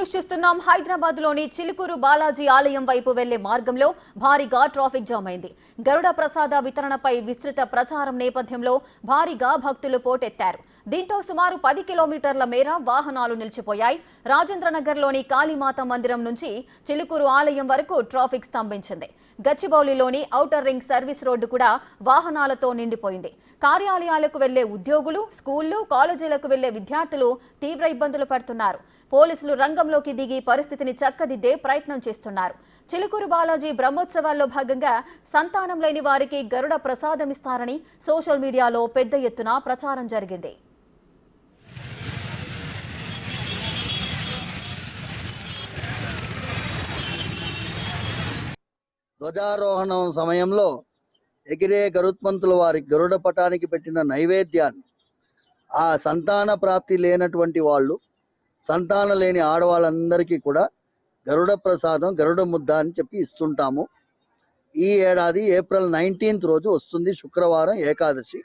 News చూస్తున్నాం. హైదరాబాద్లోని చిలుకూరు బాలాజీ ఆలయం వైపు వెళ్ళే మార్గంలో భారీగా ట్రాఫిక్ జామ్ అయింది. గరుడ ప్రసాద వితరణపై విస్తృత ప్రచారం నేపథ్యంలో భారీగా భక్తులు పోటెత్తారు. దీంతో సుమారు పది కిలోమీటర్ల మేర వాహనాలు నిలిచిపోయాయి. రాజేంద్రనగర్లోని కాళీమాత మందిరం నుంచి చిలుకూరు ఆలయం వరకు ట్రాఫిక్ స్తంభించింది. గచ్చిబౌలిలోని ఔటర్ రింగ్ సర్వీస్ రోడ్డు కూడా వాహనాలతో నిండిపోయింది. కార్యాలయాలకు వెళ్ళే ఉద్యోగులు స్కూళ్ళు కాలేజీలకు వెళ్ళే విద్యార్థులు తీవ్ర ఇబ్బందులు పడుతున్నారు. పోలీసులు రంగంలోకి దిగి పరిస్థితిని చక్కదిద్దే ప్రయత్నం చేస్తున్నారు. చిలుకూరు బాలాజీ బ్రహ్మోత్సవాల్లో భాగంగా సంతానం లేని వారికి గరుడ ప్రసాదమిస్తారని సోషల్ మీడియాలో పెద్ద ఎత్తున ప్రచారం జరిగింది. ధ్వజారోహణం సమయంలో ఎగిరే గరుత్మంతుల వారి గరుడ పటానికి పెట్టిన నైవేద్యాన్ని ఆ సంతాన ప్రాప్తి లేనటువంటి వాళ్ళు సంతానం లేని ఆడవాళ్ళందరికీ కూడా గరుడ ప్రసాదం గరుడ ముద్ద అని చెప్పి ఇస్తుంటాము. ఈ ఏడాది ఏప్రిల్ నైన్టీన్త్ రోజు వస్తుంది శుక్రవారం ఏకాదశి.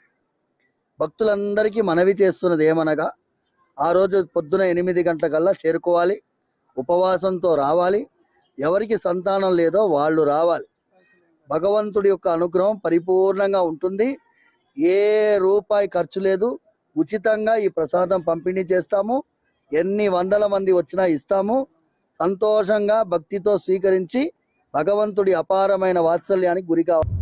భక్తులందరికీ మనవి చేస్తున్నది ఏమనగా ఆ రోజు పొద్దున ఎనిమిది గంటలకల్లా చేరుకోవాలి ఉపవాసంతో రావాలి. ఎవరికి సంతానం లేదో వాళ్ళు రావాలి. భగవంతుడి యొక్క అనుగ్రహం పరిపూర్ణంగా ఉంటుంది. ఏ రూపాయి ఖర్చు లేదు. ఉచితంగా ఈ ప్రసాదం పంపిణీ చేస్తాము. ఎన్ని వందల మంది వచ్చినా ఇస్తాము. సంతోషంగా భక్తితో స్వీకరించి భగవంతుడి అపారమైన వాత్సల్యానికి గురికావాలి కావాలి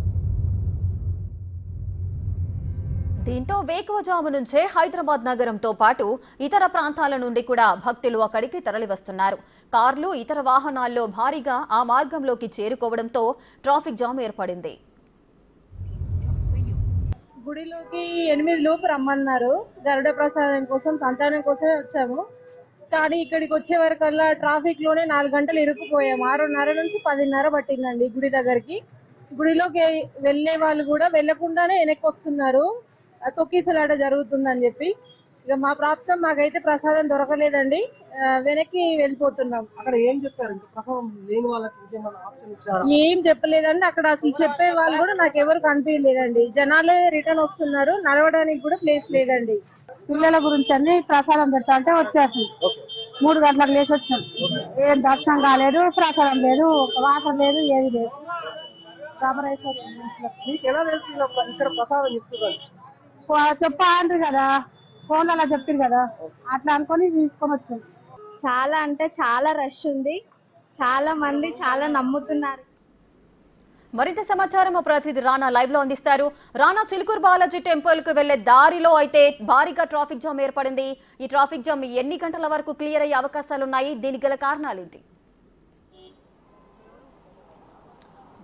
దీంతో వేకువజాము నుంచే హైదరాబాద్ నగరంతో పాటు ఇతర ప్రాంతాల నుండి కూడా భక్తులు అక్కడికి తరలివస్తున్నారు. కార్లు ఇతర వాహనాల్లో భారీగా ఆ మార్గంలోకి చేరుకోవడంతో ట్రాఫిక్ జామ్ ఏర్పడింది. గుడిలోకి ఎనిమిది లోపు రమ్మన్నారు. గరుడ ప్రసాదం కోసం సంతానం కోసమే వచ్చాము. కానీ ఇక్కడికి వచ్చే వరకల్లా ట్రాఫిక్లోనే నాలుగు గంటలు ఇరుక్కుపోయాము ఆరున్నర నుంచి పదిన్నర పట్టిందండి గుడి దగ్గరికి. గుడిలోకి వెళ్ళే వాళ్ళు కూడా వెళ్ళకుండానే వెనక్కి వస్తున్నారు. తొక్కిసలాట జరుగుతుందని చెప్పి ఇక మా ప్రాప్తం మాకైతే ప్రసాదం దొరకలేదండి. వెనక్కి వెళ్ళిపోతున్నాం. అక్కడ ఏం చెప్పారు? ఇంకా ప్రసవం లేని వాళ్ళకి ఇంకేమైనా ఆప్షన్ ఇచ్చారా? ఏం చెప్పలేదండి. అక్కడ అసలు చెప్పే వాళ్ళు కూడా నాకు ఎవరు కనిపించలేదండి. జనాలే రిటర్న్ వస్తున్నారు. నడవడానికి కూడా ప్లేస్ లేదండి. పిల్లల గురించి అన్ని ప్రసాదం పెడతా అంటే వచ్చేసి మూడు గంటలకు లేచి వచ్చాం. ఏం దర్శనం కాలేదు ప్రసాదం లేదు వాటర్ లేదు ఏది లేదు. ఇక్కడ ప్రసాదం ఇస్తున్నారు? చెప్పా అంటారు కదా. ఫోన్లలో చెప్తారు కదా. అట్లా అనుకొని తీసుకొని వచ్చాం చాలా అంటే చాలా రష్ ఉంది. చాలా మంది చాలా నమ్ముతున్నారు. మరింత సమాచారం మా ప్రతినిధి రానా లైవ్లో అందిస్తారు. రానా చిలుకూరు బాలాజీ టెంపుల్కు వెళ్ళే దారిలో అయితే భారీగా ట్రాఫిక్ జామ్ ఏర్పడింది. ఈ ట్రాఫిక్ జామ్ ఎన్ని గంటల వరకు క్లియర్ అయ్యే అవకాశాలు ఉన్నాయి దీనికి గల కారణాలేంటి?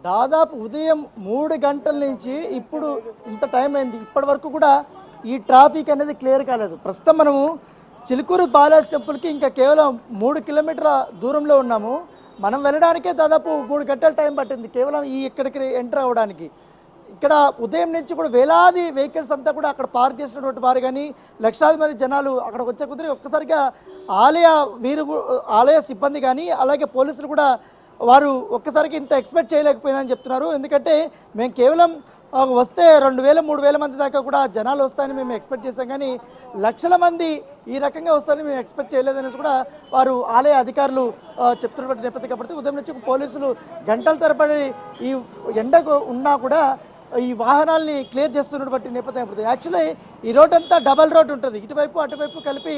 దాదాపు ఉదయం మూడు గంటల నుంచి ఇప్పుడు ఇంత టైం అయింది. ఇప్పటి వరకు కూడా ఈ ట్రాఫిక్ అనేది క్లియర్ కాలేదు. ప్రస్తుతం మనము చిలుకూరు బాలాజీ టెంపుల్కి ఇంకా కేవలం మూడు కిలోమీటర్ల దూరంలో ఉన్నాము. మనం వెళ్ళడానికే దాదాపు మూడు గంటల టైం పట్టింది. కేవలం ఈ ఇక్కడికి ఎంటర్ అవ్వడానికి. ఇక్కడ ఉదయం నుంచి కూడా వేలాది వెహికల్స్ అంతా కూడా అక్కడ పార్క్ చేసినటువంటి వారు కానీ లక్షలాది మంది జనాలు అక్కడ వచ్చే కుదిరి ఒక్కసారిగా ఆలయ వీరు ఆలయ సిబ్బంది కానీ అలాగే పోలీసులు కూడా వారు ఒక్కసారికి ఇంత ఎక్స్పెక్ట్ చేయలేకపోయినని చెప్తున్నారు. ఎందుకంటే మేము కేవలం వస్తే రెండు వేల మూడు వేల మంది దాకా కూడా జనాలు వస్తాయని మేము ఎక్స్పెక్ట్ చేసాం కానీ లక్షల మంది ఈ రకంగా వస్తారని మేము ఎక్స్పెక్ట్ చేయలేదనేసి కూడా వారు ఆలయ అధికారులు చెప్తున్నటువంటి నేపథ్యం కాబట్టి ఉదయం నుంచి పోలీసులు గంటల తరబడి ఈ ఎండకు ఉన్నా కూడా ఈ వాహనాల్ని క్లియర్ చేస్తున్నటువంటి నేపథ్యం పడుతుంది యాక్చువల్లీ ఈ రోడ్ అంతా డబల్ రోడ్ ఉంటుంది. ఇటువైపు అటువైపు కలిపి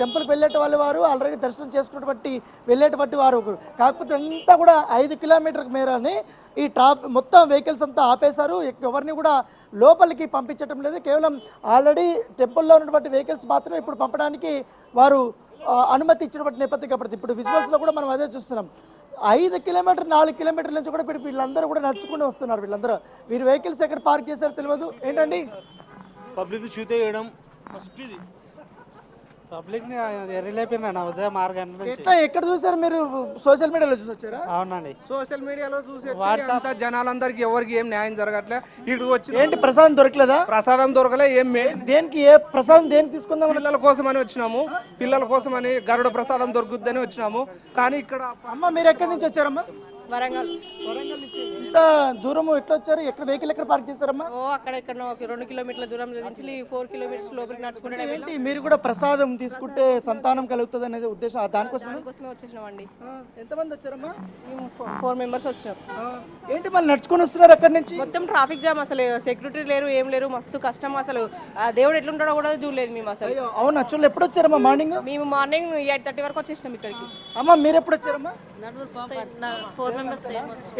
టెంపుల్కి వెళ్ళేట వాళ్ళ వారు ఆల్రెడీ దర్శనం చేసుకున్నటువంటి వెళ్ళేటువంటి వారు ఒకరు. కాకపోతే అంతా కూడా ఐదు కిలోమీటర్కి మేరని ఈ ట్రాఫ్ మొత్తం వెహికల్స్ అంతా ఆపేశారు. ఎవరిని కూడా లోపలికి పంపించడం లేదు. కేవలం ఆల్రెడీ టెంపుల్లో ఉన్నటువంటి వెహికల్స్ మాత్రమే ఇప్పుడు పంపడానికి వారు అనుమతి ఇచ్చినటువంటి నేపథ్యం కాబట్టి ఇప్పుడు విజువల్స్లో కూడా మనం అదే చూస్తున్నాం. ఐదు కిలోమీటర్ నాలుగు కిలోమీటర్ల నుంచి కూడా ఇప్పుడు వీళ్ళందరూ కూడా నడుచుకుంటూ వస్తున్నారు వీళ్ళందరూ. వీరు వెహికల్స్ ఎక్కడ పార్క్ చేశారో తెలియదు. ఏంటండి? పబ్లిక్ చూతే వేయడం ఫస్ట్ ఇది. పబ్లిక్ని ఎర్రలేపిన ఉదయం ఆరు గంటల నుంచి. ఎట్లా ఎక్కడ చూసారు మీరు? సోషల్ మీడియాలో చూసి వచ్చారా? అవునండి. సోషల్ మీడియాలో చూసి వాట్సాప్. అంతా జనాలందరికీ ఎవరికి ఏం న్యాయం జరగట్లే. ఇటు వచ్చి ఏంటి ప్రసాదం దొరకలేదా? ప్రసాదం దొరకలే ఏం దేనికి ఏ ప్రసాదం దేనికి తీసుకుందాం పిల్లల కోసం అని వచ్చినాము. పిల్లల కోసం అని గరుడ ప్రసాదం దొరుకుద్దని వచ్చినాము. కానీ ఇక్కడ అమ్మ మీరు ఎక్కడి నుంచి వచ్చారమ్మా? వరంగల్. వరంగల్ నుంచి ఇంత దూరము ఎట్లా వచ్చారు? ఎక్కడ వెహికల్ ఎక్కడ పార్క్ చేశారమ్మా? ఓ అక్కడ ఇక్కడ ఒక రెండు కిలోమీటర్ల దూరం నుంచి ఫోర్ కిలోమీటర్స్ లోపలికి నడుచుకుంటే మీరు కూడా ప్రసాదం తీసుకుంటే సంతానం కలుగుతుంది అనేది ఉద్దేశం ఆ దానికోసం దానికోసమే వచ్చేసినామండి. ఎంతమంది వచ్చారమ్మా? మేము ఫోర్ మెంబర్స్ వచ్చినాం. ఏంటి మళ్ళీ నడుచుకొని వస్తున్నారు అక్కడి నుంచి? మొత్తం ట్రాఫిక్ జామ్ అసలు. సెక్యూరిటీ లేరు ఏం లేరు మస్తు కష్టం అసలు. ఆ దేవుడు ఎట్లుంటాడో కూడా చూడలేదు మేము అసలు. అయ్యో, అవునా చూడలే ఎప్పుడు వచ్చారమ్మా? మార్నింగ్ మేము మార్నింగ్ ఎయిట్ థర్టీ వరకు వచ్చేసినాం ఇక్కడికి. అమ్మా మీరు ఎప్పుడు వచ్చారమ్మా? ఫోర్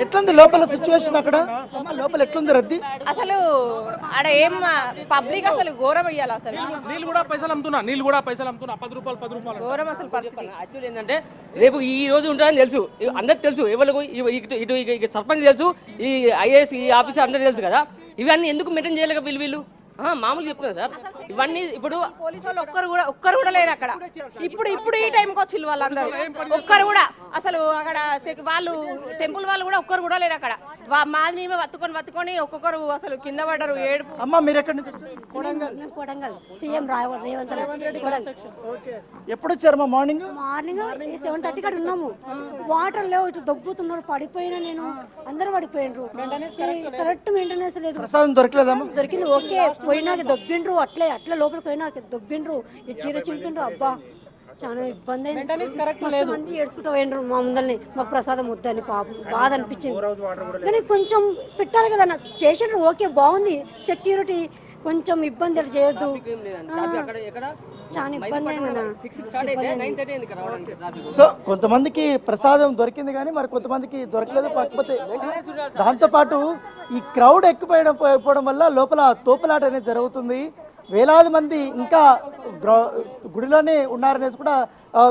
ఎట్లుంది లోపల సిచ్యువేషన్ అక్కడ? అమ్మా లోపల ఎట్లుంది రద్దీ? అసలు ఆడ ఏం పబ్లిక్ అసలు ఘోరం ఇయ్యాలి అసలు. నీళ్ళు కూడా పైసలు అమ్ముతున్నా నీళ్ళు కూడా పైసలు అమ్ముతున్నా. పది రూపాయలు పది రూపాయలు ఘోరం అసలు పరిస్థితి. యాక్చువల్ ఏంటంటే రేపు ఈ రోజు ఉంటారని తెలుసు. అందరికి తెలుసు. ఎవరికి ఇటు ఇటు సర్పంచ్ తెలుసు. ఈ ఐఏఎస్ ఈ ఆఫీసర్ అందరికి తెలుసు కదా. ఇవన్నీ ఎందుకు మెయింటైన్ చేయలేక వీళ్ళు వీళ్ళు? మామూలు చెప్తున్నారు సార్. ఇవన్నీ ఇప్పుడు పోలీసు వాళ్ళు ఒక్కరు కూడా ఒక్కరు కూడా లేరు అక్కడ. ఇప్పుడు ఇప్పుడు ఈ టైంకి వచ్చిల్లు వాళ్ళందరూ. ఒక్కరు కూడా. అసలు అక్కడ సెక్- వాళ్ళు టెంపుల్ వాళ్ళు కూడా ఒక్కరు కూడా లేరు అక్కడ. మాది మేమే వత్తుకొని వత్తుకొని ఒక్కొక్కరు అసలు కింద పడ్డారు ఏడుపు. అమ్మా మీరు ఎక్కడి నుంచి వచ్చారు? కొడంగల్. సీఎం రావ రేవంత్ రెడ్డి. కొడంగల్. ఓకే. ఎప్పుడు వచ్చారమ్మా మార్నింగ్? మార్నింగ్ సెవెన్ థర్టీ కాడ ఉన్నాము. వాటర్ లేవు ఇటు దొబ్బుతున్నారు పడిపోయినా నేను. అందరూ పడిపోయినరు. కరెక్ట్ మెయింటెనెన్స్ లేదు. ప్రసాదం దొరకలేదమ్మా దొరికింది ఓకే. పోయినాక దొబ్బిండ్రు అట్లే అట్లా లోపలికి పోయినాక దొబ్బిండ్రు. ఈ చీర చింపిండ్రు అబ్బా చాలా ఇబ్బంది అయింది మస్తు మంది ఏడ్చుకుంటూ పోయినరు మా ముందల్ని. మాకు ప్రసాదం వద్దని పాపం బాధ అనిపించింది. కానీ కొంచెం పెట్టాలి కదా అన్న. చేసిండ్రు ఓకే బాగుంది. సెక్యూరిటీ కొంచెం ఇబ్బంది అట్లా చేయొద్దు ఆ, అక్కడ ఎక్కడ? చాలా ఇబ్బంది సో కొంతమందికి ప్రసాదం దొరికింది కానీ మరి కొంతమందికి దొరకలేదు. కాకపోతే దాంతోపాటు ఈ క్రౌడ్ ఎక్కువైన అయిపోవడం వల్ల లోపల తోపులాట అనేది జరుగుతుంది. వేలాది మంది ఇంకా గుడిలోనే ఉన్నారనేసి కూడా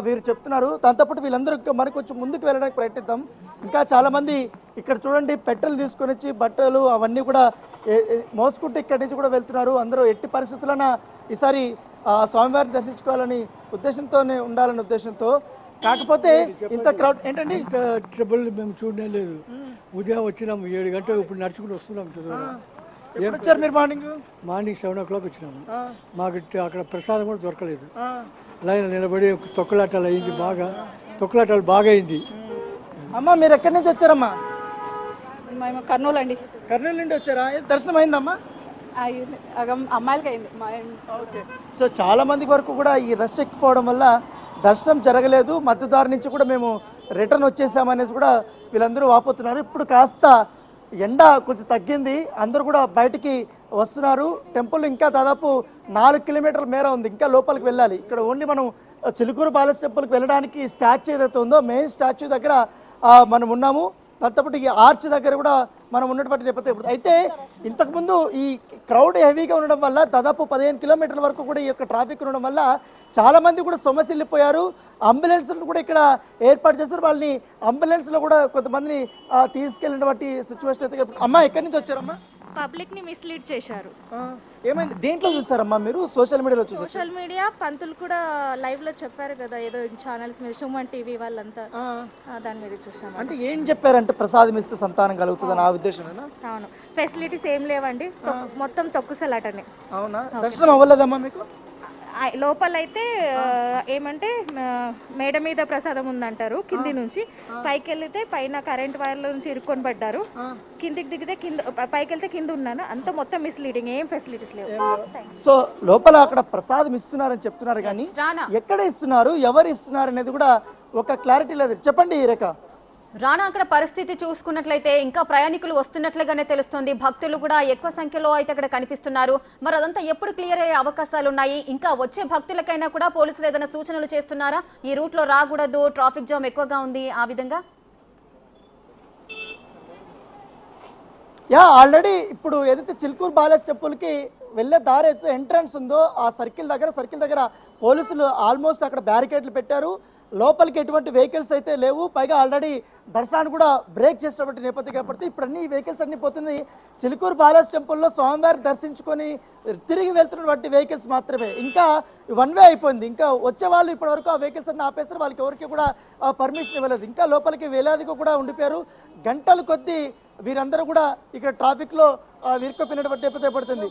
వీరు చెప్తున్నారు. దాంతోపాటు వీళ్ళందరూ మరి కొంచెం ముందుకు వెళ్ళడానికి ప్రయత్నిద్దాం. ఇంకా చాలామంది ఇక్కడ చూడండి పెట్రోల్ తీసుకొని వచ్చి బట్టలు అవన్నీ కూడా మోసుకుంటూ ఇక్కడి నుంచి కూడా వెళ్తున్నారు. అందరూ ఎట్టి పరిస్థితులన ఈసారి స్వామివారిని దర్శించుకోవాలని ఉద్దేశంతోనే ఉండాలనే ఉద్దేశంతో. కాకపోతే ఇంత క్రౌడ్ ఏంటండి? ట్రబుల్ మేము చూడనే లేదు. ఉదయం వచ్చినాము ఏడు గంటలకు ఇప్పుడు నడుచుకుంటూ వస్తున్నాం. ఎప్పుడు వచ్చారు మీరు morning? Morning seven o'clock వచ్చినాము. మాకు అక్కడ ప్రసాదం కూడా దొరకలేదు. లైన్ నిలబడి తొక్కులాటాలు అయింది బాగా. తొక్కులాటాలు బాగా అయింది. అమ్మా మీరు ఎక్కడి నుంచి వచ్చారమ్మా? మేము కర్నూలు అండి. కర్నూలు నుండి వచ్చారా? దర్శనం అయిందమ్మా? అమ్మాయిలకి అయింది. ఓకే. సో చాలా మంది వరకు కూడా ఈ రష్ ఎక్కిపోవడం వల్ల దర్శనం జరగలేదు. మధ్యదారి నుంచి కూడా మేము రిటర్న్ వచ్చేసామనేసి కూడా వీళ్ళందరూ వాపోతున్నారు. ఇప్పుడు కాస్త ఎండ కొంచెం తగ్గింది. అందరూ కూడా బయటికి వస్తున్నారు. టెంపుల్ ఇంకా దాదాపు నాలుగు కిలోమీటర్ల మేర ఉంది. ఇంకా లోపలికి వెళ్ళాలి. ఇక్కడ ఓన్లీ మనం చిలుకూరు బాలస్ టెంపుల్కి వెళ్ళడానికి స్టాచ్యూ ఏదైతే ఉందో మెయిన్ స్టాచ్యూ దగ్గర మనం ఉన్నాము. దాంతోపాటు ఈ ఆర్చ్ దగ్గర కూడా మనం ఉన్నటువంటి నేపథ్యం ఇప్పుడు. అయితే ఇంతకుముందు ఈ క్రౌడ్ హెవీగా ఉండడం వల్ల దాదాపు పదిహేను కిలోమీటర్ల వరకు కూడా ఈ యొక్క ట్రాఫిక్ ఉండడం వల్ల చాలామంది కూడా కూడా సొమ్మసిల్లిపోయారు అంబులెన్స్లు కూడా ఇక్కడ ఏర్పాటు చేస్తారు వాళ్ళని అంబులెన్స్లో కూడా కొంతమందిని తీసుకెళ్ళినటువంటి సిచ్యువేషన్ అయితే అమ్మ ఎక్కడి నుంచి వచ్చారమ్మా? పబ్లిక్ని మిస్లీడ్ చేశారు. ఏమైంది? దేంట్లో చూసారమ్మా మీరు? సోషల్ మీడియాలో చూసారు? సోషల్ మీడియా పంతులు కూడా లైవ్లో చెప్పారు కదా ఏదో ఛానల్స్ మీద సుమన్ టీవీ వాళ్ళంతా. ఆ, దాని మీద చూసాం అంటే ఏం చెప్పారంటే ప్రసాదం ఇస్తే సంతానం కలుగుతుందని ఆ ఉద్దేశమేనా? అవును. ఫెసిలిటీస్ ఏం లేవండి. తొక్కు- మొత్తం తొక్కుసలాటనే. అవునా? దర్శనం అవ్వలేదమ్మా మీకు? లోపలైతే ఏమంటే మేడ మీద ప్రసాదం ఉందంటారు కింది నుంచి. పైకి వెళ్తే పైన కరెంట్ వైర్ల నుంచి ఇరుక్కొని పడ్డారు. కిందికి దిగితే కింద పైకి వెళ్తే కింద ఉన్నాను. అంత మొత్తం మిస్లీడింగ్ ఏం ఫెసిలిటీస్ లేవు. సో లోపల అక్కడ ప్రసాదం ఇస్తున్నారని చెప్తున్నారు కానీ రానా. ఎక్కడ ఇస్తున్నారు ఎవరు ఇస్తున్నారు అనేది కూడా ఒక క్లారిటీ లేదు. చెప్పండి రేఖ. రానా అక్కడ పరిస్థితి చూసుకున్నట్లయితే ఇంకా ప్రయాణికులు వస్తున్నట్లుగానే తెలుస్తుంది. భక్తులు కూడా ఎక్కువ సంఖ్యలో అయితే అక్కడ కనిపిస్తున్నారు. మరి అదంతా ఎప్పుడు క్లియర్ అయ్యే అవకాశాలు ఉన్నాయి? ఇంకా వచ్చే భక్తులకైనా కూడా పోలీసులు ఏదైనా సూచనలు చేస్తున్నారా? ఈ రూట్లో రాకూడదు ట్రాఫిక్ జామ్ ఎక్కువగా ఉంది ఆ విధంగా? యా ఆల్రెడీ ఇప్పుడు ఏదైతే చిలుకూరు బాలాజ్ టెంపుల్కి వెళ్ళే దారి అయితే ఎంట్రన్స్ ఉందో ఆ సర్కిల్ దగ్గర సర్కిల్ దగ్గర పోలీసులు ఆల్మోస్ట్ అక్కడ బ్యారికేడ్లు పెట్టారు. లోపలికి ఎటువంటి వెహికల్స్ అయితే లేవు. పైగా ఆల్రెడీ దర్శనాన్ని కూడా బ్రేక్ చేసినటువంటి నేపథ్యం కాబట్టి ఇప్పుడు అన్ని వెహికల్స్ అన్నీ పోతుంది. చిలుకూరు బాలాజ్ టెంపుల్లో స్వామివారిని దర్శించుకొని తిరిగి వెళ్తున్నటువంటి వెహికల్స్ మాత్రమే. ఇంకా వన్ వే అయిపోయింది. ఇంకా వచ్చే వాళ్ళు ఇప్పటి వరకు ఆ వెహికల్స్ అన్ని ఆపేస్తారు వాళ్ళకి ఎవరికి కూడా పర్మిషన్ ఇవ్వలేదు. ఇంకా లోపలికి వేలాదిగా కూడా ఉండిపోయారు. గంటలు కొద్దీ వీరందరూ కూడా ఇక్కడ ట్రాఫిక్లో వీరుకోపోయినటువంటి నేపథ్యం పడుతుంది?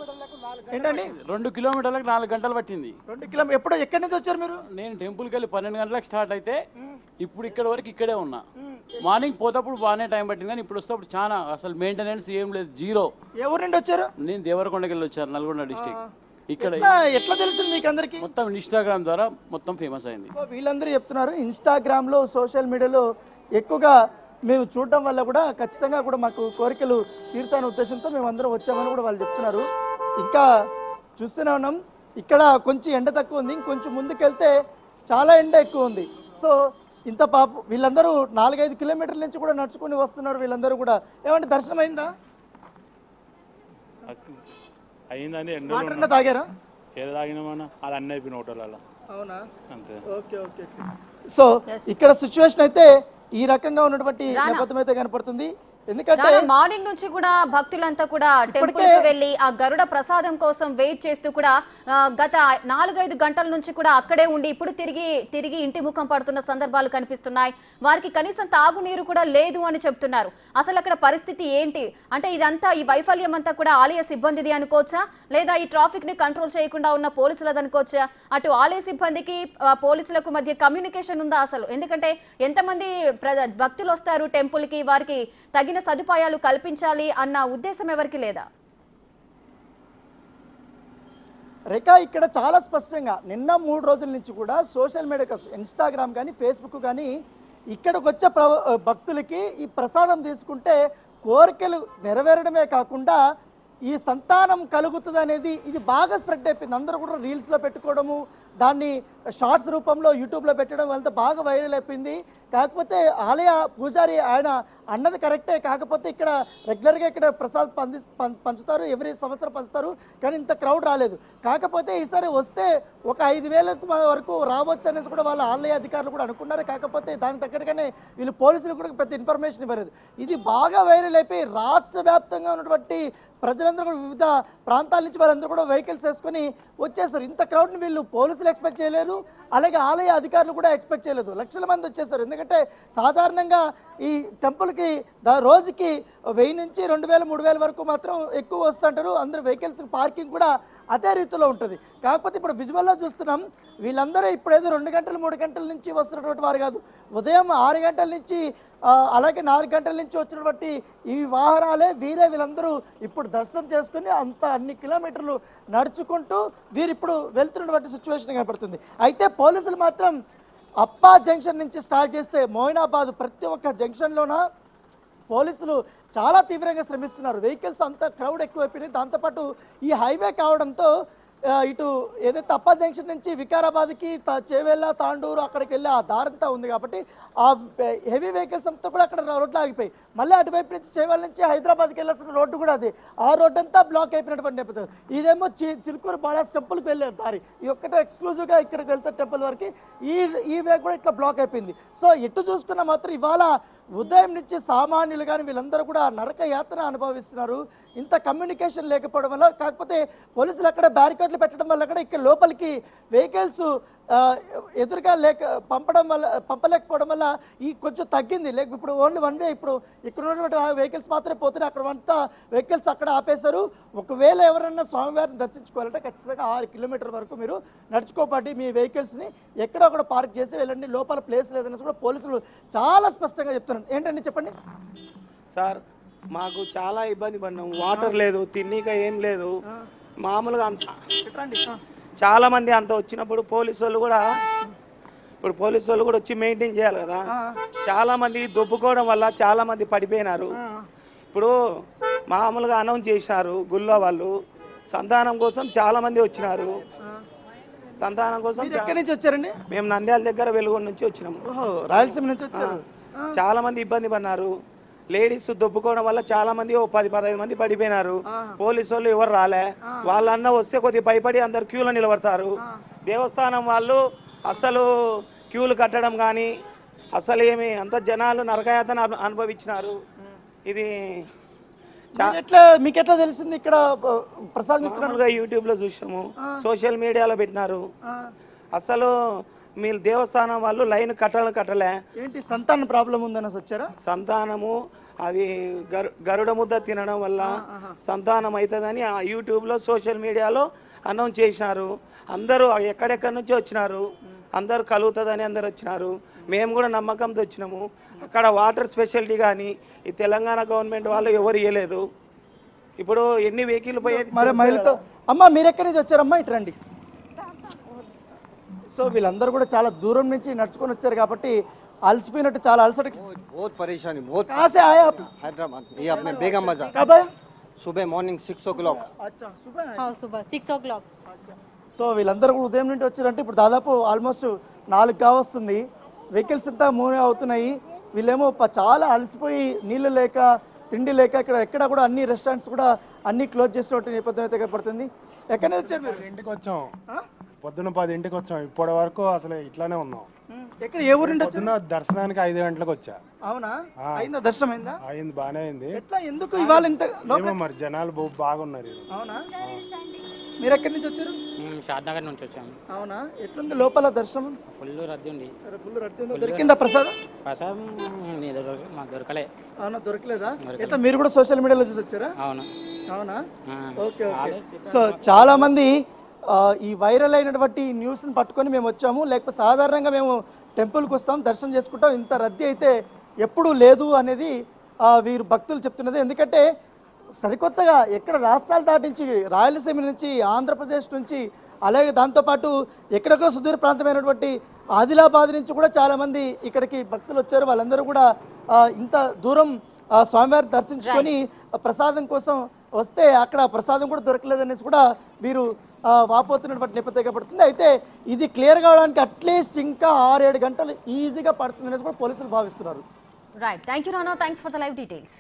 ఏంటండి? రెండు కిలోమీటర్లకు నాలుగు గంటలు పట్టింది. రెండు కిలోమీటర్ ఎప్పుడు ఎక్కడి నుంచి వచ్చారు మీరు? నేను టెంపుల్కి వెళ్ళి పన్నెండు గంటలకు స్టార్ట్ అయితే ఇప్పుడు ఇక్కడ వరకు ఇక్కడే ఉన్నా. మార్నింగ్ పోతప్పుడు బాగానే టైం పట్టింది కానీ ఇప్పుడు వస్తేప్పుడు చాలా అసలు మెయింటెనెన్స్ ఏం లేదు జీరో. ఊరు నుండి వచ్చారు? నేను దేవరకొండకి వెళ్ళి వచ్చాను నల్గొండ డిస్టిక్ ఇక్కడ ఎట్లా తెలిసింది మీకు అందరికి? మొత్తం ఇన్స్టాగ్రామ్ ద్వారా మొత్తం ఫేమస్ అయింది. వీళ్ళందరూ చెప్తున్నారు ఇన్స్టాగ్రామ్లో సోషల్ మీడియాలో ఎక్కువగా మేము చూడటం వల్ల కూడా ఖచ్చితంగా కూడా మాకు కోరికలు తీరుతాన ఉద్దేశంతో మేము అందరం వచ్చామని కూడా వాళ్ళు చెప్తున్నారు. ఇంకా చూస్తూనే ఉన్నాం. ఇక్కడ కొంచెం ఎండ తక్కువ ఉంది. ఇంకొంచెం ముందుకెళ్తే చాలా ఎండ ఎక్కువ ఉంది. సో ఇంత పాప వీళ్ళందరూ నాలుగైదు కిలోమీటర్ల నుంచి కూడా నడుచుకొని వస్తున్నారు వీళ్ళందరూ కూడా. ఏమంటే దర్శనం అయిందా? అయిందని వాటర్ తాగారా? ఏదో తాగినామన్నా? అది అన్నీ అయిపోయిన హోటల్లో అవునా? అంతే. Okay okay so. ఇక్కడ సిచ్యువేషన్ అయితే ఈ రకంగా ఉన్నటువంటి. నేపథ్యం అయితే కనపడుతుంది ఎందుకంటే రానా, మార్నింగ్ నుంచి కూడా భక్తులంతా కూడా టెంపుల్కి వెళ్ళి ఆ గరుడ ప్రసాదం కోసం వెయిట్ చేస్తూ కూడా గత నాలుగైదు గంటల నుంచి కూడా అక్కడే ఉండి ఇప్పుడు తిరిగి తిరిగి ఇంటి ముఖం పడుతున్న సందర్భాలు కనిపిస్తున్నాయి. వారికి కనీసం తాగునీరు కూడా లేదు అని చెప్తున్నారు. అసలు అక్కడ పరిస్థితి ఏంటి? అంటే ఇదంతా ఈ వైఫల్యం అంతా కూడా ఆలయ సిబ్బందిది అనుకోవచ్చా? లేదా ఈ ట్రాఫిక్ని కంట్రోల్ చేయకుండా ఉన్న పోలీసులది అనుకోవచ్చా? అటు ఆలయ సిబ్బందికి పోలీసులకు మధ్య కమ్యూనికేషన్ ఉందా అసలు? ఎందుకంటే ఎంతమంది ప్ర- భక్తులు వస్తారు టెంపుల్కి వారికి తగిన సదుపాయాలు కల్పించాలి అన్న ఉద్దేశం ఎవరికి లేదా? రేఖ ఇక్కడ చాలా స్పష్టంగా నిన్న మూడు రోజుల నుంచి కూడా సోషల్ మీడియా ఇన్స్టాగ్రామ్ కానీ ఫేస్బుక్ కానీ ఇక్కడికి వచ్చే ప్ర భక్తులకి ఈ ప్రసాదం తీసుకుంటే కోరికలు నెరవేరడమే కాకుండా ఈ సంతానం కలుగుతుంది అనేది ఇది బాగా స్ప్రెడ్ అయిపోయింది. అందరూ కూడా రీల్స్లో పెట్టుకోవడము దాన్ని షార్ట్స్ రూపంలో యూట్యూబ్లో పెట్టడం అంతా బాగా వైరల్ అయిపోయింది. కాకపోతే ఆలయ పూజారి ఆయన అన్నది కరెక్టే కాకపోతే ఇక్కడ రెగ్యులర్గా ఇక్కడ ప్రసాద్ పంది పం- పంచుతారు ఎవ్రీ సంవత్సరం పంచుతారు కానీ ఇంత క్రౌడ్ రాలేదు. కాకపోతే ఈసారి వస్తే ఒక ఐదు వేలకు వరకు రావచ్చు అనేసి కూడా వాళ్ళ ఆలయ అధికారులు కూడా అనుకున్నారు. కాకపోతే దానికి తగ్గట్టుగానే వీళ్ళు పోలీసులు కూడా పెద్ద ఇన్ఫర్మేషన్ ఇవ్వలేదు. ఇది బాగా వైరల్ అయిపోయి రాష్ట్ర వ్యాప్తంగా ఉన్నటువంటి ప్రజలందరూ కూడా వివిధ ప్రాంతాల నుంచి వాళ్ళందరూ కూడా వెహికల్స్ వేసుకొని వచ్చేసారు. ఇంత క్రౌడ్ని వీళ్ళు పోలీసులు ఎక్స్పెక్ట్ చేయలేదు అలాగే ఆలయ అధికారులు కూడా ఎక్స్పెక్ట్ చేయలేదు. లక్షల మంది వచ్చేసారు. ఎందుకంటే సాధారణంగా ఈ టెంపుల్కి దా రోజుకి వెయ్యి నుంచి రెండు వేల మూడు వేల వరకు మాత్రం ఎక్కువ వస్తుంటారు. అందరు వెహికల్స్ పార్కింగ్ కూడా అదే రీతిలో ఉంటుంది. కాకపోతే ఇప్పుడు విజువల్లో చూస్తున్నాం వీళ్ళందరూ ఇప్పుడు ఏదో రెండు గంటలు మూడు గంటల నుంచి వస్తున్నటువంటి వారు కాదు. ఉదయం ఆరు గంటల నుంచి అలాగే నాలుగు గంటల నుంచి వచ్చినటువంటి ఈ వాహనాలే వీరే వీళ్ళందరూ ఇప్పుడు దర్శనం చేసుకుని అంత అన్ని కిలోమీటర్లు నడుచుకుంటూ వీరు ఇప్పుడు వెళ్తున్నటువంటి సిచ్యువేషన్ కనపడుతుంది. అయితే పోలీసులు మాత్రం అప్పా జంక్షన్ నుంచి స్టార్ట్ చేస్తే మోయినాబాద్ ప్రతి ఒక్క జంక్షన్లోన పోలీసులు చాలా తీవ్రంగా శ్రమిస్తున్నారు. వెహికల్స్ అంతా క్రౌడ్ ఎక్కువైపోయినాయి. దాంతోపాటు ఈ హైవే కావడంతో ఇటు ఏదైతే తప్ప జంక్షన్ నుంచి వికారాబాద్కి చేవేళ్ళ చేవెళ్ళ తాండూరు అక్కడికి వెళ్ళి ఆ దారంతా ఉంది కాబట్టి ఆ హెవీ వెహికల్స్ అంతా కూడా అక్కడ రోడ్లో ఆగిపోయి మళ్ళీ అటువైపు నుంచి చేవేళ్ళ నుంచి హైదరాబాద్కి వెళ్ళాల్సిన రోడ్డు కూడా అది. ఆ రోడ్డు అంతా బ్లాక్ అయిపోయినటువంటి నేపథ్యం. ఇదేమో చి చిలుకూరు బాలాస్ టెంపుల్కి వెళ్ళే దారి. ఈ ఒక్కటే ఎక్స్క్లూజివ్గా ఇక్కడికి వెళ్తే టెంపుల్ వరకు ఈ ఈ వే కూడా ఇట్లా బ్లాక్ అయిపోయింది. సో ఎటు చూసుకున్నా మాత్రం ఇవాళ ఉదయం నుంచి సామాన్యులు కానీ వీళ్ళందరూ కూడా నరక యాత్ర అనుభవిస్తున్నారు. ఇంత కమ్యూనికేషన్ లేకపోవడం వల్ల కాకపోతే పోలీసులు అక్కడ బ్యారికేడ్లు పెట్టడం వల్ల కూడా ఇక్కడ లోపలికి వెహికల్స్ ఎదురుగా లేక పంపడం వల్ల పంపలేకపోవడం వల్ల ఈ కొంచెం తగ్గింది. లేక ఇప్పుడు ఓన్లీ వన్ వే ఇప్పుడు ఇక్కడ ఉన్నటువంటి వెహికల్స్ మాత్రమే పోతున్నాయి. అక్కడ అంతా వెహికల్స్ అక్కడ ఆపేశారు. ఒకవేళ ఎవరన్నా స్వామివారిని దర్శించుకోవాలంటే ఖచ్చితంగా ఆరు కిలోమీటర్ వరకు మీరు నడుచుకోపాటి మీ వెహికల్స్ని ఎక్కడో ఒకటి పార్క్ చేసి వెళ్ళండి. లోపల ప్లేస్ లేదనేసి కూడా పోలీసులు చాలా స్పష్టంగా చెప్తున్నారు. ఏంటండి చెప్పండి? సార్ మాకు చాలా ఇబ్బంది పడినాం వాటర్ లేదు తిన్నీక ఏం లేదు. మామూలుగా అంత. చాలా మంది అంత వచ్చినప్పుడు పోలీసు వాళ్ళు కూడా ఇప్పుడు పోలీసు వాళ్ళు కూడా వచ్చి మెయింటైన్ చేయాలి కదా. చాలా మంది దొబ్బుకోవడం వల్ల చాలా మంది పడిపోయినారు. ఇప్పుడు మామూలుగా అనౌన్స్ చేసినారు గుళ్ళో వాళ్ళు. సంతానం కోసం చాలా మంది వచ్చినారు. సంతానం కోసం మీరు ఎక్కడి నుంచి వచ్చారండి? మేము నంద్యాల దగ్గర వెలుగొండ నుంచి వచ్చినాము. రాయలసీమ నుంచి చాలా మంది ఇబ్బంది పడినారు. లేడీస్ దొబ్బుకోవడం వల్ల చాలా మంది ఓ పది పదహైదు మంది పడిపోయినారు. పోలీసు వాళ్ళు ఎవరు రాలే. వాళ్ళన్న వస్తే కొద్దిగా భయపడి అందరు క్యూలో నిలబడతారు. దేవస్థానం వాళ్ళు అసలు క్యూలు కట్టడం కానీ అసలు ఏమి అంత జనాలు నరకయాతన అను- అనుభవించినారు. ఇది ఎట్లా మీకు ఎట్లా తెలిసింది ఇక్కడ ప్రసాద్ మామూలుగా యూట్యూబ్లో చూసాము. సోషల్ మీడియాలో పెట్టినారు. అసలు మీ దేవస్థానం వాళ్ళు లైన్ కట్టాలని కట్టలే. ఏంటి సంతాన ప్రాబ్లం ఉందనేసి వచ్చారా? సంతానము అది గరు గరుడ ముద్ద తినడం వల్ల సంతానం అవుతుందని ఆ యూట్యూబ్లో సోషల్ మీడియాలో అనౌన్స్ చేసినారు. అందరూ ఎక్కడెక్కడి నుంచి వచ్చినారు. అందరు కలుగుతుందని అందరు వచ్చినారు. మేము కూడా నమ్మకంతో వచ్చినాము. అక్కడ వాటర్ స్పెషాలిటీ కానీ ఈ తెలంగాణ గవర్నమెంట్ వాళ్ళు ఎవరు ఇవ్వలేదు ఇప్పుడు ఎన్ని వెహికల్ పోయేది మరి మహిళతో. అమ్మ మీరు ఎక్కడి నుంచి వచ్చారమ్మా? ఇటు రండి. సో వీళ్ళందరూ కూడా చాలా దూరం నుంచి నడుచుకొని వచ్చారు కాబట్టి అలసిపోయినట్టు చాలా అలసట बहुत परेशानी बहुत कहाँ से आए आप हैदराबाद ये अपने बेगम बाजार कब आए सुबह मॉर्निंग सिक्स ओ क्लॉक अच्छा सुबह आए? हाँ सुबह सिक्स ओ क्लॉक సో వీళ్ళందరూ కూడా ఉదయం నుండి వచ్చారంటే ఇప్పుడు దాదాపు ఆల్మోస్ట్ నాలుగు కావస్తుంది వెహికల్స్ అంతా మూవ్ అవుతున్నాయి వీళ్ళేమో ప- చాలా అలసిపోయి నీళ్ళు లేక తిండి లేక ఇక్కడ ఎక్కడ కూడా అన్ని రెస్టారెంట్స్ కూడా అన్ని క్లోజ్ చేసినట్టు నేపథ్యం అయితే కనపడుతుంది ఎక్కడి నుంచి వచ్చారు మీరు ఇంటికి వచ్చాం పొద్దున్న పది ఇంటికి వచ్చాం. ఇప్పటి వరకు అసలు ఇట్లానే ఉన్నాం. ఎక్కడ ఏ ఊరు నుండి పొద్దున్న దర్శనానికి ఐదు గంటలకు వచ్చా. అవునా. అయిందా? దర్శనం అయిందా అయింది బాగానే అయింది. ఎట్లా? ఎందుకు ఇవాళ ఇంత ఏమో మరి జనాలు బా- బాగున్నారు ఈరోజు. అవునా? మీరు ఎక్కడి నుంచి వచ్చారు? షాద్నగర్ నుంచి వచ్చాము అవునా? ఎట్లుంది లోపల దర్శనం? ఫుల్ రద్దీ ఉంది. ఫుల్ రద్దీ ఉందా? దొరికిందా ప్రసాదం? ప్రసాదం మాకు దొరకలే. అవునా? దొరకలేదా? ఎట్లా? మీరు కూడా సోషల్ మీడియాలో చూసి వచ్చారా? అవును. అవునా? Okay okay. సో చాలా మంది ఈ వైరల్ అయినటువంటి న్యూస్ని పట్టుకొని మేము వచ్చాము. లేకపోతే సాధారణంగా మేము టెంపుల్కి వస్తాం దర్శనం చేసుకుంటాం. ఇంత రద్దీ అయితే ఎప్పుడూ లేదు అనేది వీరు భక్తులు చెప్తున్నది. ఎందుకంటే సరికొత్తగా ఎక్కడ రాష్ట్రాలు దాటించి రాయలసీమ నుంచి ఆంధ్రప్రదేశ్ నుంచి అలాగే దాంతోపాటు ఎక్కడికో సుదూర ప్రాంతమైనటువంటి ఆదిలాబాద్ నుంచి కూడా చాలామంది ఇక్కడికి భక్తులు వచ్చారు. వాళ్ళందరూ కూడా ఇంత దూరం ఆ, స్వామివారిని దర్శించుకొని ప్రసాదం కోసం వస్తే అక్కడ ప్రసాదం కూడా దొరకలేదనేసి కూడా వీరు వాపోతున్నటువంటి నేపథ్యం పడుతుంది అయితే ఇది క్లియర్ కావడానికి అట్లీస్ట్ ఇంకా ఆరేడు గంటలు ఈజీగా పడుతుంది అనేసి కూడా పోలీసులు భావిస్తున్నారు. Right thank you Rana thanks for the live details